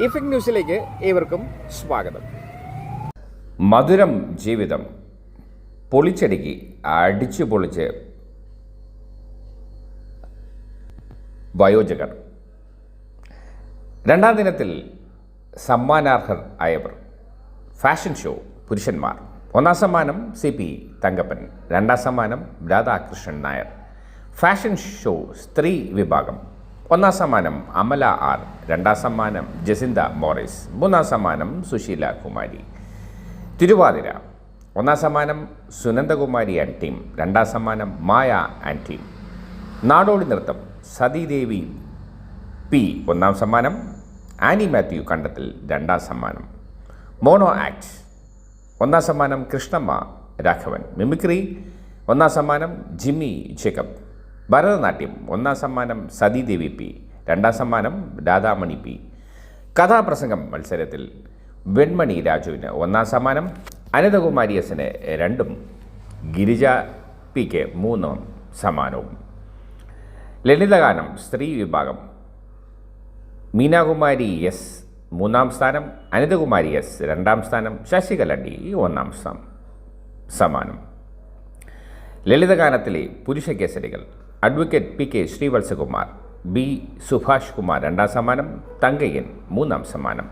Effect ന്യൂസിലേക്ക് ഏവർക്കും സ്വാഗതം. മധുരം ജീവിതം. പൊളിച്ചടുക്കി അടിച്ചു പൊളിച്ച് വയോജകർ. രണ്ടാം ദിനത്തിൽ സമ്മാനാർഹർ ആയവർ. ഫാഷൻ ഷോ പുരുഷന്മാർ. ഒന്നാം സമ്മാനം സി പി തങ്കപ്പൻ. രണ്ടാം സമ്മാനം രാധാകൃഷ്ണൻ നായർ. ഫാഷൻ ഷോ സ്ത്രീ വിഭാഗം. ഒന്നാം സമ്മാനം അമല ആർ രണ്ടാം സമ്മാനം ജസിന്ത മോറിസ് മൂന്നാം സമ്മാനം സുശീല കുമാരി. തിരുവാതിര ഒന്നാം സമ്മാനം സുനന്ദകുമാരി ആൻഡ് ടീം രണ്ടാം സമ്മാനം മായ ആൻഡ് ടീം നാടോടി നൃത്തം സതീദേവി പി ഒന്നാം സമ്മാനം ആനി മാത്യു കണ്ടത്തിൽ രണ്ടാം സമ്മാനം. മോണോ ആക്ട് ഒന്നാം സമ്മാനം കൃഷ്ണമ്മ രാഘവൻ. മിമിക്രി ഒന്നാം സമ്മാനം ജിമ്മി ജേക്കബ്. ഭരതനാട്യം ഒന്നാം സമ്മാനം സതീദേവി പി രണ്ടാം സമ്മാനം രാധാമണി പി. കഥാപ്രസംഗം മത്സരത്തിൽ വെൺമണി രാജുവിന് ഒന്നാം സമ്മാനം അനന്തകുമാരി എസിന് രണ്ടും ഗിരിജ പിക്ക് മൂന്നും സമ്മാനവും. ലളിതഗാനം സ്ത്രീ വിഭാഗം മീനാകുമാരി എസ് മൂന്നാം സ്ഥാനം അനിതകുമാരി എസ് രണ്ടാം സ്ഥാനം ശശികല ഡി ഒന്നാം സ്ഥാനം സമ്മാനം. ലളിതഗാനത്തിലെ പുരുഷ കേസരികൾ advocate P K Sreevatsakumar B Subhash Kumar രണ്ടാം സമ്മാനം തങ്കയ്യൻ മൂന്നാം സമ്മാനം.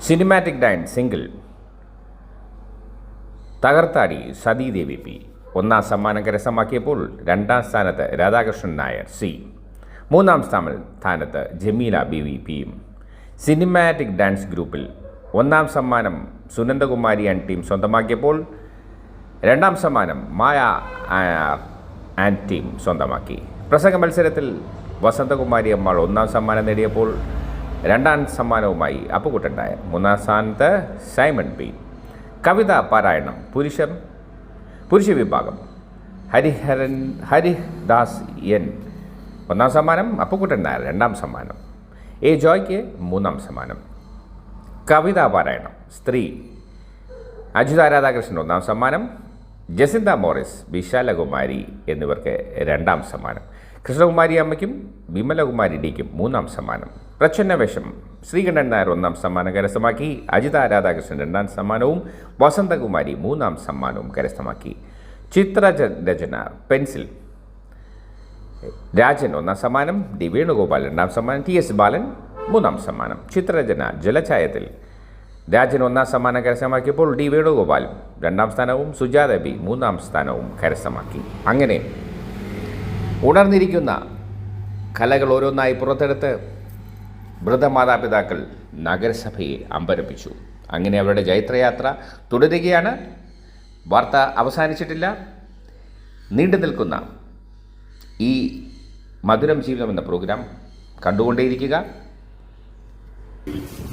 സിനിമാറ്റിക് ഡയൻ സിംഗിൾ തകർത്താടി സതീദേവി പി. ഒന്നാം സമ്മാനം കരസ്ഥമാക്കിയപ്പോൾ രണ്ടാം സ്ഥാനത്ത് രാധാകൃഷ്ണൻ നായർ സി. മൂന്നാം സ്ഥാനത്ത് ജമീല ബി വി പിയും. സിനിമാറ്റിക് ഡാൻസ് ഗ്രൂപ്പിൽ ഒന്നാം സമ്മാനം സുനന്ദകുമാരി ആൻഡ് ടീം സ്വന്തമാക്കിയപ്പോൾ രണ്ടാം സമ്മാനം മായ ആൻഡ് ടീം സ്വന്തമാക്കി. പ്രസംഗ മത്സരത്തിൽ വസന്തകുമാരി അമ്മാൾ ഒന്നാം സമ്മാനം നേടിയപ്പോൾ രണ്ടാം സമ്മാനവുമായി അപ്പുകുട്ടൻ മൂന്നാം സ്ഥാനത്ത് സൈമൺ ബി കവിത പാരായണം പുരുഷൻ പുരുഷ വിഭാഗം. ഹരിഹരൻ ഹരിദാസ് എൻ. ഒന്നാം സമ്മാനം അപ്പുക്കുട്ടൻ നായർ രണ്ടാം സമ്മാനം. എ. ജോയ്ക്ക് മൂന്നാം സമ്മാനം. കവിതാ പാരായണം സ്ത്രീ. അജിത രാധാകൃഷ്ണൻ ഒന്നാം സമ്മാനം ജസിന്ത മോറിസ് വിശാലകുമാരി എന്നിവർക്ക് രണ്ടാം സമ്മാനം. കൃഷ്ണകുമാരി അമ്മയ്ക്കും വിമലകുമാരി ഡിക്കും മൂന്നാം സമ്മാനം. പ്രച്ഛന്നവേഷം ശ്രീകണ്ഠൻ നായർ ഒന്നാം സമ്മാനം കരസ്ഥമാക്കി. അജിത രാധാകൃഷ്ണൻ രണ്ടാം സമ്മാനവും വസന്തകുമാരി മൂന്നാം സമ്മാനവും കരസ്ഥമാക്കി. ചിത്രരചന പെൻസിൽ. രാജൻ ഒന്നാം സമ്മാനം ഡി വേണുഗോപാൽ രണ്ടാം സമ്മാനം ടി എസ് ബാലൻ മൂന്നാം സമ്മാനം. ചിത്രരചന ജലഛായത്തിൽ. രാജൻ ഒന്നാം സമ്മാനം കരസ്ഥമാക്കിയപ്പോൾ ഡി വേണുഗോപാൽ രണ്ടാം സ്ഥാനവും സുജാത ബി മൂന്നാം സ്ഥാനവും കരസ്ഥമാക്കി. അങ്ങനെ ഉണർന്നിരിക്കുന്ന കലകൾ ഓരോന്നായി പുറത്തെടുത്ത് വൃദ്ധമാതാപിതാക്കൾ നഗരസഭയെ അമ്പരപ്പിച്ചു. അങ്ങനെ അവരുടെ ജൈത്രയാത്ര തുടരുകയാണ്. വാർത്ത അവസാനിച്ചിട്ടില്ല. നീണ്ടു നിൽക്കുന്ന ഈ മധുരം ജീവിതം എന്ന പ്രോഗ്രാം കണ്ടുകൊണ്ടേയിരിക്കുക.